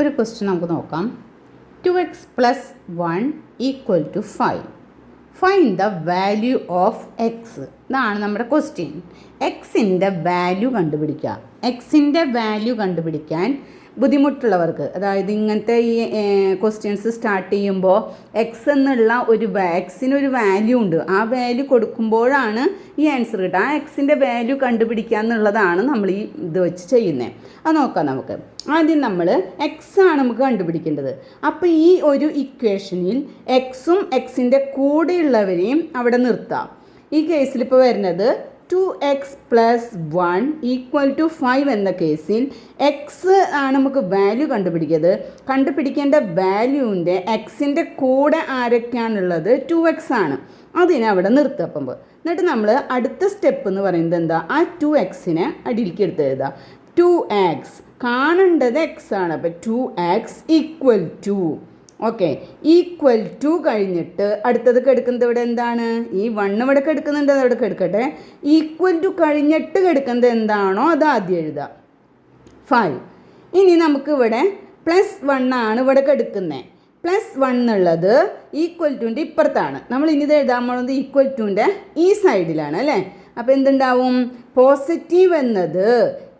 ഒരു ക്വസ്റ്റ്യൻ നമുക്ക് നോക്കാം. Two X plus one equal to five find the value of X ഇതാണ് നമ്മുടെ ക്വസ്റ്റ്യൻ എക്സിന്റെ വാല്യൂ കണ്ടുപിടിക്കുക. എക്സിന്റെ വാല്യൂ കണ്ടുപിടിക്കാൻ ബുദ്ധിമുട്ടുള്ളവർക്ക് അതായത് ഇങ്ങനത്തെ ഈ ക്വസ്റ്റ്യൻസ് സ്റ്റാർട്ട് ചെയ്യുമ്പോൾ എക്സ് എന്നുള്ള ഒരു എക്സിനൊരു വാല്യൂ ഉണ്ട്. ആ വാല്യൂ കൊടുക്കുമ്പോഴാണ് ഈ ആൻസർ കിട്ടുക. ആ എക്സിന്റെ വാല്യൂ കണ്ടുപിടിക്കുക എന്നുള്ളതാണ് നമ്മൾ ഈ ഇത് വെച്ച് ചെയ്യുന്നത് അത് നോക്കാം നമുക്ക്. ആദ്യം നമ്മൾ എക്സ് ആണ് നമുക്ക് കണ്ടുപിടിക്കേണ്ടത്. അപ്പോൾ ഈ ഒരു ഇക്വേഷനിൽ എക്സും എക്സിന്റെ കൂടെയുള്ളവരെയും അവിടെ നിർത്താം. ഈ കേസിൽ ഇപ്പോൾ വരുന്നത് two X plus one equal to five എന്ന കേസിൽ എക്സ് ആണ് നമുക്ക് വാല്യൂ കണ്ടുപിടിക്കുന്നത് കണ്ടുപിടിക്കേണ്ട വാല്യൂവിന്റെ എക്സിന്റെ കൂടെ ആരൊക്കെയാണുള്ളത് ടു എക്സ് ആണ്. അതിനെ അവിടെ നിർത്തപ്പം എന്നിട്ട് നമ്മൾ അടുത്ത സ്റ്റെപ്പ് എന്ന് പറയുന്നത് എന്താ? ആ ടു എക്സിനെ അടിയിലേക്ക് എടുത്ത് എഴുതുക ടു എക്സ് കാണേണ്ടത് എക്സ് ആണ്. അപ്പോൾ two X equal to okay equal to കഴിഞ്ഞിട്ട് അടുത്തത് കെടുക്കുന്നത് ഇവിടെ എന്താണ്? ഈ വൺ ഇവിടെ കെടുക്കുന്നുണ്ട് അതവിടെ കെടുക്കട്ടെ. ഈക്വൽ ടു കഴിഞ്ഞിട്ട് കെടുക്കുന്നത് എന്താണോ അത് ആദ്യം എഴുതുക. ഫൈവ് ഇനി നമുക്കിവിടെ പ്ലസ് വണ്ണാണ് ഇവിടെ കെടുക്കുന്നത് പ്ലസ് വൺ എന്നുള്ളത് ഈക്വൽ ടുന്റെ ഇപ്പുറത്താണ്. നമ്മൾ ഇനി ഇത് എഴുതാൻ പോകുന്നത് ഈക്വൽ ടുന്റെ ഈ സൈഡിലാണ് അല്ലേ? അപ്പോൾ എന്തുണ്ടാവും? പോസിറ്റീവ് എന്നത്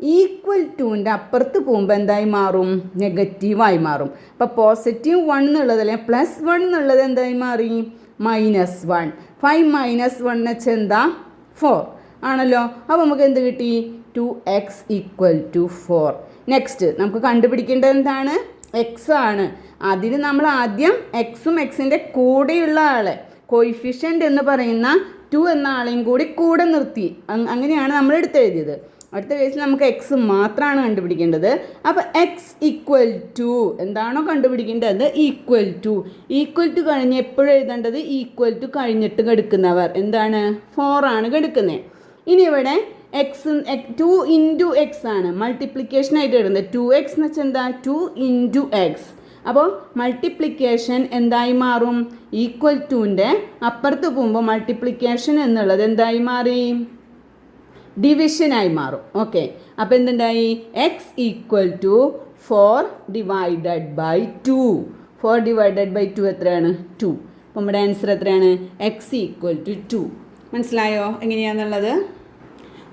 ഈക്വൽ ടുവിന്റെ അപ്പുറത്ത് പോകുമ്പോൾ എന്തായി മാറും? നെഗറ്റീവായി മാറും. അപ്പോൾ പോസിറ്റീവ് വൺ എന്നുള്ളത് അല്ലെങ്കിൽ പ്ലസ് വൺ എന്നുള്ളത് എന്തായി മാറി? Minus one five minus one എന്ന് വെച്ചാൽ എന്താ? ഫോർ ആണല്ലോ? അപ്പോൾ നമുക്ക് എന്ത് കിട്ടി? Two X equal to four next നമുക്ക് കണ്ടുപിടിക്കേണ്ടത് എന്താണ്? എക്സ് ആണ്. അതിന് നമ്മൾ ആദ്യം എക്സും എക്സിന്റെ കൂടെയുള്ള ആളെ കോയിഫിഷ്യന്റ് എന്ന് പറയുന്ന ടു എന്ന ആളെയും കൂടി കൂടെ നിർത്തി. അങ്ങനെയാണ് നമ്മൾ എടുത്തെഴുതിയത്. അടുത്ത കേസിൽ നമുക്ക് എക്സ് മാത്രമാണ് കണ്ടുപിടിക്കേണ്ടത്. അപ്പോൾ എക്സ് ഈക്വൽ ടു എന്താണോ കണ്ടുപിടിക്കേണ്ടത്? ഈക്വൽ ടു ഈക്വൽ ടു കഴിഞ്ഞ് എപ്പോഴും എഴുതേണ്ടത്? ഈക്വൽ ടു കഴിഞ്ഞിട്ട് കെടുക്കുന്നവർ. എന്താണ്? ഫോർ ആണ് കെടുക്കുന്നത് ഇനി ഇവിടെ എക്സ് ടു ഇന്റു എക്സ് ആണ്. മൾട്ടിപ്ലിക്കേഷൻ ആയിട്ട് എഴുതുന്നത് ടു എക്സ് എന്ന് വെച്ചാൽ എന്താ? ടു ഇന്റു എക്സ് അപ്പോൾ മൾട്ടിപ്ലിക്കേഷൻ എന്തായി മാറും? ഈക്വൽ ടുവിന്റെ അപ്പുറത്ത് പോകുമ്പോൾ മൾട്ടിപ്ലിക്കേഷൻ എന്നുള്ളത് എന്തായി മാറി? ഡിവിഷനായി മാറും. ഓക്കെ. അപ്പോൾ എന്തുണ്ടായി? X equal to four divided by two four divided by two എത്രയാണ്? ടു അപ്പോൾ നമ്മുടെ ആൻസർ എത്രയാണ്? എക്സ് ഈക്വൽ ടു ടു മനസ്സിലായോ? എങ്ങനെയാണെന്നുള്ളത്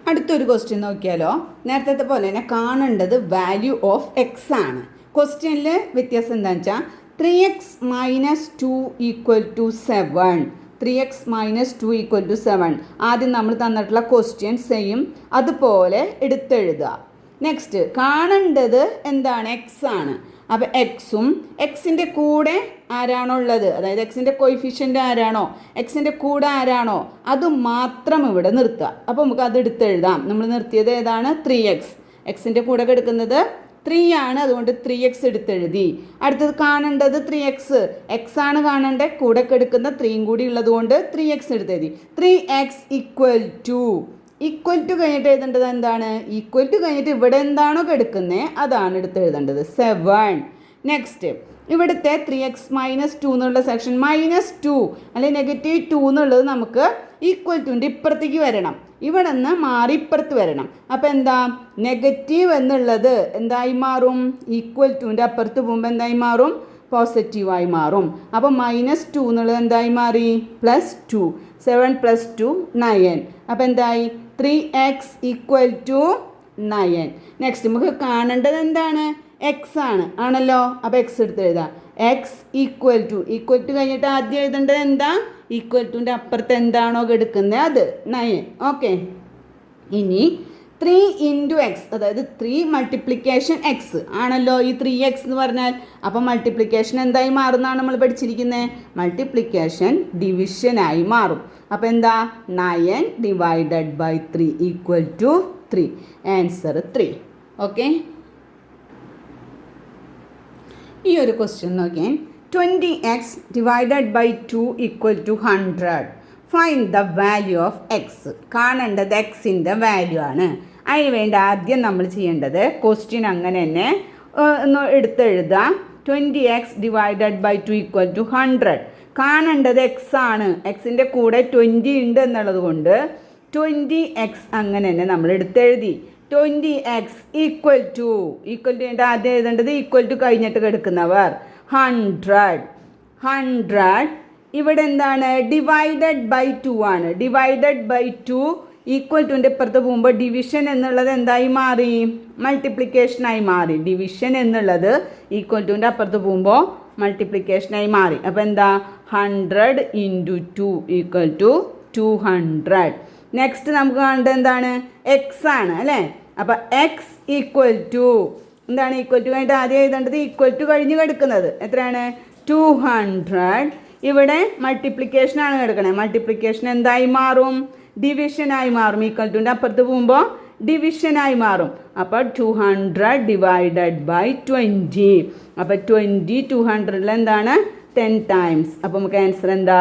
അടുത്തൊരു ക്വസ്റ്റ്യൻ നോക്കിയാലോ. നേരത്തെ പോലെ തന്നെ കാണേണ്ടത് വാല്യൂ ഓഫ് എക്സ് ആണ്. ക്വസ്റ്റ്യനിൽ വ്യത്യാസം എന്താണെന്ന് വെച്ചാൽ three X minus two equal to seven three X minus two equal to seven ആദ്യം നമ്മൾ തന്നിട്ടുള്ള ക്വസ്റ്റ്യൻ സെയിം അതുപോലെ എടുത്തെഴുതുക. നെക്സ്റ്റ് കാണേണ്ടത് എന്താണ്? എക്സ് ആണ്. അപ്പോൾ എക്സും എക്സിന്റെ കൂടെ ആരാണോ ഉള്ളത്? അതായത് എക്സിന്റെ കൊയിഫിഷ്യന്റ് ആരാണോ? എക്സിന്റെ കൂടെ ആരാണോ? അത് മാത്രം ഇവിടെ നിർത്തുക. അപ്പോൾ നമുക്ക് അത് എടുത്തെഴുതാം. നമ്മൾ നിർത്തിയത് ഏതാണ്? ത്രീ എക്സ് എക്സിന്റെ കൂടെ എടുക്കുന്നത് ത്രീ ആണ് അതുകൊണ്ട് ത്രീ എക്സ് എടുത്തെഴുതി. അടുത്തത് കാണേണ്ടത് ത്രീ എക്സ് എക്സ് ആണ് കാണേണ്ടത് കൂടെ കെടുക്കുന്ന ത്രീയും കൂടി ഉള്ളത് കൊണ്ട് three X എടുത്തെഴുതി. Three X equal to equal to കഴിഞ്ഞിട്ട് എഴുതേണ്ടത് എന്താണ്? ഈക്വൽ ടു കഴിഞ്ഞിട്ട് ഇവിടെ എന്താണോ കെടുക്കുന്നത് അതാണ് എടുത്ത് എഴുതേണ്ടത് സെവൻ നെക്സ്റ്റ് ഇവിടുത്തെ ത്രീ എക്സ് മൈനസ് ടു എന്നുള്ള സെക്ഷൻ മൈനസ് ടു അല്ലെങ്കിൽ നെഗറ്റീവ് ടു എന്നുള്ളത് നമുക്ക് ഈക്വൽ ടുന്റെ ഇപ്പുറത്തേക്ക് വരണം. ഇവിടെ നിന്ന് മാറി ഇപ്പുറത്ത് വരണം. അപ്പോൾ എന്താ? നെഗറ്റീവ് എന്നുള്ളത് എന്തായി മാറും? ഈക്വൽ ടുന്റെ അപ്പുറത്ത് പോകുമ്പോൾ എന്തായി മാറും? പോസിറ്റീവായി മാറും. അപ്പോൾ മൈനസ് ടു എന്നുള്ളത് എന്തായി മാറി? Plus two seven plus two nine അപ്പോൾ എന്തായി? Three X equal to nine next നമുക്ക് കാണേണ്ടത് എന്താണ്? എക്സ് ആണ്. ആണല്ലോ? അപ്പോൾ എക്സ് എടുത്ത് എഴുതാം. X equal to equal to കഴിഞ്ഞിട്ട് ആദ്യം എഴുതേണ്ടത് എന്താ? ഈക്വൽ ടുന്റെ അപ്പുറത്ത് എന്താണോ എടുക്കുന്നത് അത്. നയൻ ഓക്കെ ഇനി ത്രീ ഇന്റു എക്സ് അതായത് ത്രീ മൾട്ടിപ്ലിക്കേഷൻ എക്സ് ആണല്ലോ ഈ ത്രീ എക്സ് എന്ന് പറഞ്ഞാൽ? അപ്പോൾ മൾട്ടിപ്ലിക്കേഷൻ എന്തായി മാറുന്നതാണ് നമ്മൾ പഠിച്ചിരിക്കുന്നത് മൾട്ടിപ്ലിക്കേഷൻ ഡിവിഷനായി മാറും. അപ്പോൾ എന്താ? Nine divided by three equal to three answer three okay ഈ ഒരു ക്വസ്റ്റ്യൻ നോക്കിയാൽ twenty X divided by two equal to hundred find the value of X കാണേണ്ടത് എക്സിന്റെ വാല്യൂ ആണ്. അതിന് വേണ്ടി ആദ്യം നമ്മൾ ചെയ്യേണ്ടത് ക്വസ്റ്റ്യൻ അങ്ങനെ തന്നെ ഒന്ന് എടുത്തെഴുതാം twenty X divided by two equal to hundred കാണേണ്ടത് എക്സ് ആണ്. എക്സിന്റെ കൂടെ ട്വന്റി ഉണ്ട് എന്നുള്ളത് കൊണ്ട് ട്വന്റി എക്സ് അങ്ങനെ തന്നെ നമ്മൾ എടുത്തെഴുതി. Twenty X equal to equal to ആയിട്ട് ആദ്യം എഴുതേണ്ടത് ഈക്വൽ ടു കഴിഞ്ഞിട്ട് കിടക്കുന്നവർ. ഹൺഡ്രഡ് ഹൺഡ്രഡ് ഇവിടെ എന്താണ്? ഡിവൈഡഡ് ബൈ ടു ആണ്. ഡിവൈഡഡ് ബൈ ടു ഈക്വൽ ടുന്റെ ഇപ്പുറത്ത് പോകുമ്പോൾ ഡിവിഷൻ എന്നുള്ളത് എന്തായി മാറി? മൾട്ടിപ്ലിക്കേഷനായി മാറി. ഡിവിഷൻ എന്നുള്ളത് ഈക്വൽ ടുവിന്റെ അപ്പുറത്ത് പോകുമ്പോൾ മൾട്ടിപ്ലിക്കേഷനായി മാറി. അപ്പോൾ എന്താ? Hundred into two equal to two hundred next നമുക്ക് കാണേണ്ടത് എന്താണ്? എക്സ് ആണ് അല്ലേ? അപ്പോൾ എക്സ് ഈക്വൽ ടു എന്താണ് ഈക്വൽ ടു കഴിഞ്ഞിട്ട് ആദ്യം എഴുതേണ്ടത് ഈക്വൽ ടു കഴിഞ്ഞ് കിടക്കുന്നത്. എത്രയാണ്? ടു ഹൺഡ്രഡ് ഇവിടെ മൾട്ടിപ്ലിക്കേഷൻ ആണ് കിടക്കണത് മൾട്ടിപ്ലിക്കേഷൻ എന്തായി മാറും? ഡിവിഷനായി മാറും. ഈക്വൽ ടുന്റെ അപ്പുറത്ത് പോകുമ്പോൾ ഡിവിഷനായി മാറും. അപ്പോൾ two hundred divided by twenty അപ്പോൾ ട്വന്റി ടു ഹൺഡ്രഡിൽ എന്താണ്? ടെൻ ടൈംസ് അപ്പോൾ നമുക്ക് ആൻസർ എന്താ?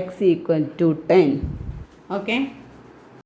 X equal to ten okay